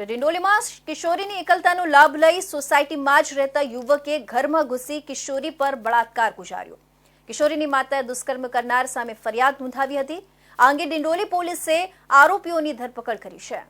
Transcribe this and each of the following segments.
તો ડિંડોલીમાં કિશોરીની એકલતાનો લાભ લઈ સોસાયટીમાં જ રહેતા યુવકે ઘરમાં ઘૂસી કિશોરી પર બળાત્કાર ગુજાર્યો. કિશોરીની માતાએ દુષ્કર્મ કરનાર સામે ફરિયાદ નોંધાવી હતી. આ અંગે ડિંડોલી પોલીસે આરોપીઓની ધરપકડ કરી છે.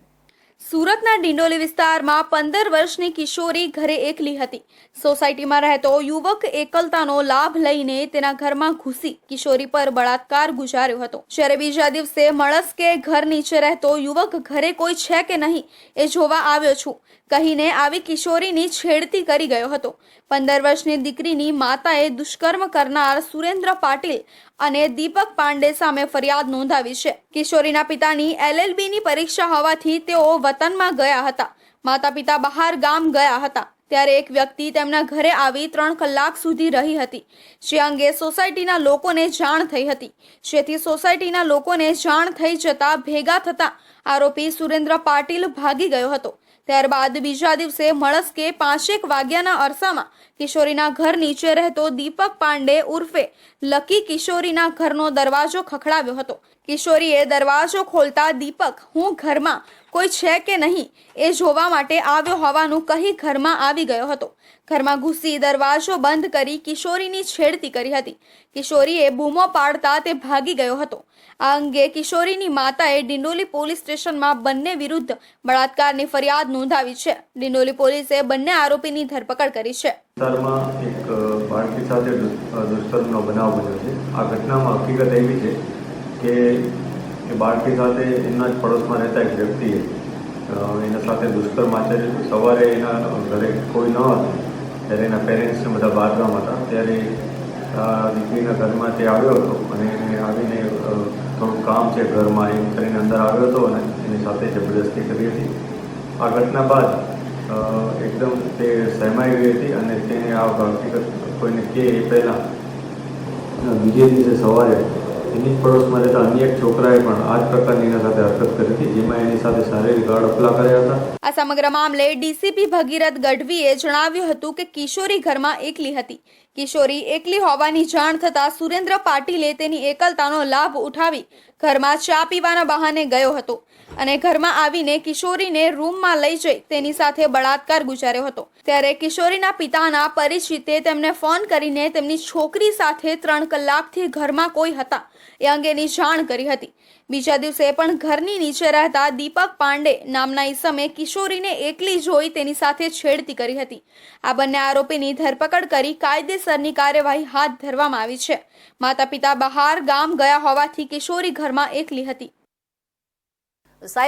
સુરતના ડિંડોલી વિસ્તારમાં પંદર વર્ષની કિશોરી ઘરે એકલી હતી. સોસાયટીમાં રહેતો યુવક એકલતાનો લાભ લઈને તેના ઘરમાં ઘૂસી કિશોરી પર બળાત્કાર ગુજાર્યો હતો. જ્યારે બીજા દિવસે મળસ્કે ઘર નીચે રહેતો યુવક ઘરે કોઈ છે કે નહીં એ જોવા આવ્યો છું. કહીને આવી કિશોરીની છેડતી કરી ગયો હતો. પંદર વર્ષની દીકરીની માતાએ દુષ્કર્મ કરનાર સુરેન્દ્ર પાટીલ અને દીપક પાંડે સામે ફરિયાદ નોંધાવી છે. કિશોરીના પિતાની એલએલબીની પરીક્ષા હોવાથી તેઓ વતનમાં ગયા હતા. માતા પિતા બહાર ગામ ગયા હતા. ત્યારે એક વ્યક્તિ તેમના ઘરે આવી ત્રણ કલાક સુધી રહી હતી. જે અંગે સોસાયટીના લોકોને જાણ થઈ હતી. જેથી સોસાયટીના લોકોને જાણ થઈ જતા ભેગા થતા આરોપી સુરેન્દ્ર પાટીલ ભાગી ગયો હતો. ત્યારબાદ બીજા દિવસે મળસ્કે પાંચેક વાગ્યાના અરસામાં કિશોરીના ઘર નીચે રહેતો દીપક પાંડે ઉર્ફે લકી કિશોરીના ઘરનો દરવાજો ખખડાવ્યો હતો. કિશોરીએ દરવાજો ખોલતા દીપક, હું ઘરમાં? કોઈ છે કે નહીં? એ જોવા માટે આવ્યો હોવાનું કહી ઘરમાં આવી ગયો હતો. ઘરમાં ઘૂસી દરવાજો બંધ કરી કિશોરીની છેડતી કરી હતી. કિશોરીએ બૂમો પાડતા તે ભાગી ગયો હતો. આ અંગે કિશોરીની માતાએ ડિંડોલી પોલીસ સ્ટેશનમાં બંને વિરુદ્ધ બળાત્કારની ફરિયાદ નોંધાવી છે. ડિંડોલી પોલીસે બંને આરોપીની ધરપકડ કરી છે. એક બાળકી સાથે દુષ્કર્મનો બનાવ બન્યો છે. આ ઘટનામાં હકીકત એવી છે કે એ બાળકી સાથે એમના જ પડોશમાં રહેતા એક વ્યક્તિએ એના સાથે દુષ્કર્મ આચર્યું સવારે એના ઘરે કોઈ ન હતું, ત્યારે એના પેરેન્ટ્સને બધા બહારગામ હતા. ત્યારે દીકરીના ઘરમાં તે આવ્યો હતો અને એને આવીને થોડું કામ છે ઘરમાં, એમ કરીને અંદર આવ્યો હતો અને એની સાથે જબરદસ્તી કરી હતી. આ ઘટના બાદ એકદમ તે સહેમાઈ ગઈ હતી અને તેને આ હકીકત કોઈને કહે એ પહેલાં બીજે દિવસે સવારે એની પડોશમાં રહેતા અન્ય એક છોકરાએ પણ આ જ પ્રકારની એના સાથે હરકત કરી હતી, જેમાં એની સાથે શારીરિક હડપલા કર્યા હતા. આ સમગ્ર મામલે ડીસીપી ભગીરથ ગઢવીએ જણાવ્યું હતું કે કિશોરી ઘરમાં એકલી હતી. કિશોરી એકલી હોવાની જાણ થતાં સુરેન્દ્ર પાટીલે તેની એકલતાનો લાભ ઉઠાવી ઘરમાં ચા પીવાના બહાને ગયો હતો અને ઘરમાં આવીને કિશોરીને રૂમમાં લઈ જઈ તેની સાથે બળાત્કાર ગુજાર્યો હતો. ત્યારે કિશોરીના પિતાના પરિચિતે તેમને ફોન કરીને તેમની છોકરી સાથે ત્રણ કલાકથી ઘરમાં કોઈ હતા. એ અંગેની જાણ કરી હતી. બીજા દિવસે પણ ઘરની નીચે રહેતા દીપક પાંડે નામના ઈસમે કિશોરીને એકલી જોઈ તેની સાથે છેડતી કરી હતી. આ બંને આરોપીની ધરપકડ કરી કાયદેસરની કાર્યવાહી હાથ ધરવામાં આવી છે. માતા પિતા બહાર ગામ ગયા હોવાથી કિશોરી ઘરમાં એકલી હતી.